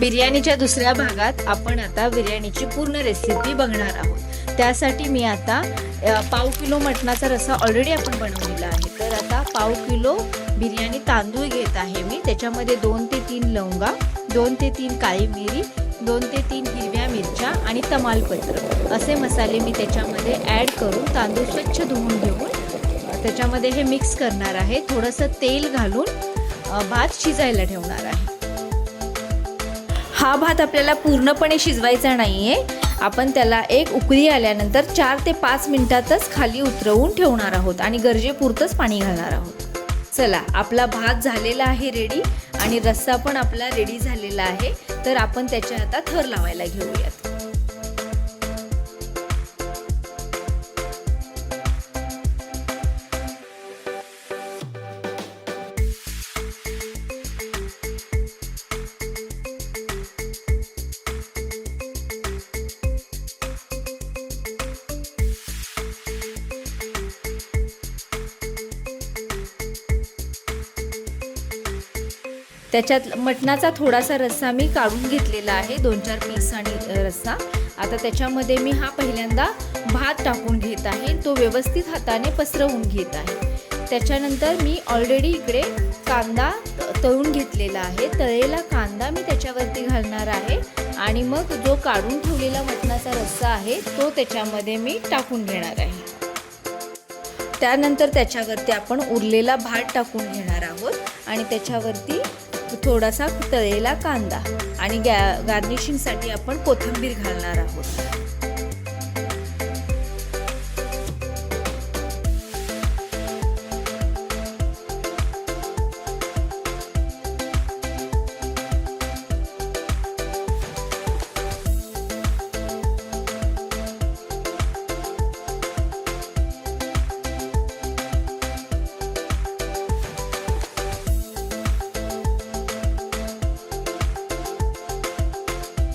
बिर्याणीच्या दुसऱ्या भागात आपण आता बिर्याणीची पूर्ण रेसिपी बघणार आहोत. त्यासाठी मी आता पाव किलो मटणाचा रस्सा ऑलरेडी आपण बनवलेला आहे. तर आता पाव किलो बिर्याणी तांदूळ घेत आहे मी. त्याच्यामध्ये दोन ते तीन लवंगा दोन ते तीन काळी मिरी दोन ते तीन हिरव्या मिरच्या आणि तमालपत्र. असे मसाले मी त्याच्यामध्ये ॲड करून तांदूळ स्वच्छ धुवून घेऊन त्याच्यामध्ये हे मिक्स करणार आहे. थोडंसं तेल घालून भात शिजायला ठेवणार आहे. हा भात आपल्याला पूर्णपणे शिजवायचा नाही आहे आपण त्याला एक उकळी आल्यानंतर चार ते पाच मिनिटातच खाली उतरवून ठेवणार आहोत आणि गरजेपुरतंच पाणी घालणार आहोत. चला आपला भात झालेला आहे रेडी आणि रस्सा पण आपला रेडी झालेला आहे. तर आपण त्याच्या आता थर लावायला घेऊयात. त्याच्यात मटणाचा थोडासा रस्सा मी काढून घेतलेला आहे दोन चार पीस आणि रस्सा. आता त्याच्यामध्ये मी हा पहिल्यांदा भात टाकून घेत आहे तो व्यवस्थित हाताने पसरवून घेत आहे. त्याच्यानंतर मी ऑलरेडी इकडे कांदा तळून घेतलेला आहे तळलेला कांदा मी त्याच्यावरती घालणार आहे आणि मग जो काढून ठेवलेला मटणाचा रस्सा आहे तो त्याच्यामध्ये मी टाकून घेणार आहे. त्यानंतर त्याच्यावरती आपण उरलेला भात टाकून घेणार आहोत आणि त्याच्यावरती थोडासा तळलेला कांदा आणि गॅ गार्निशिंगसाठी आपण कोथिंबीर घालणार आहोत.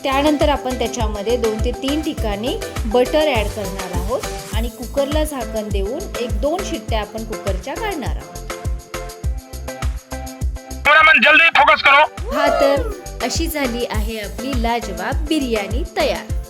त्यानंतर आपण त्याच्यामध्ये दोन ते तीन ठिकाणी बटर ॲड करणार आहोत. आणि कुकरला झाकण देऊन एक दोन शिट्ट्या आपण कुकरच्या काढणार आहोत. हा तर अशी झाली आहे आपली लाजवाब बिर्याणी तयार.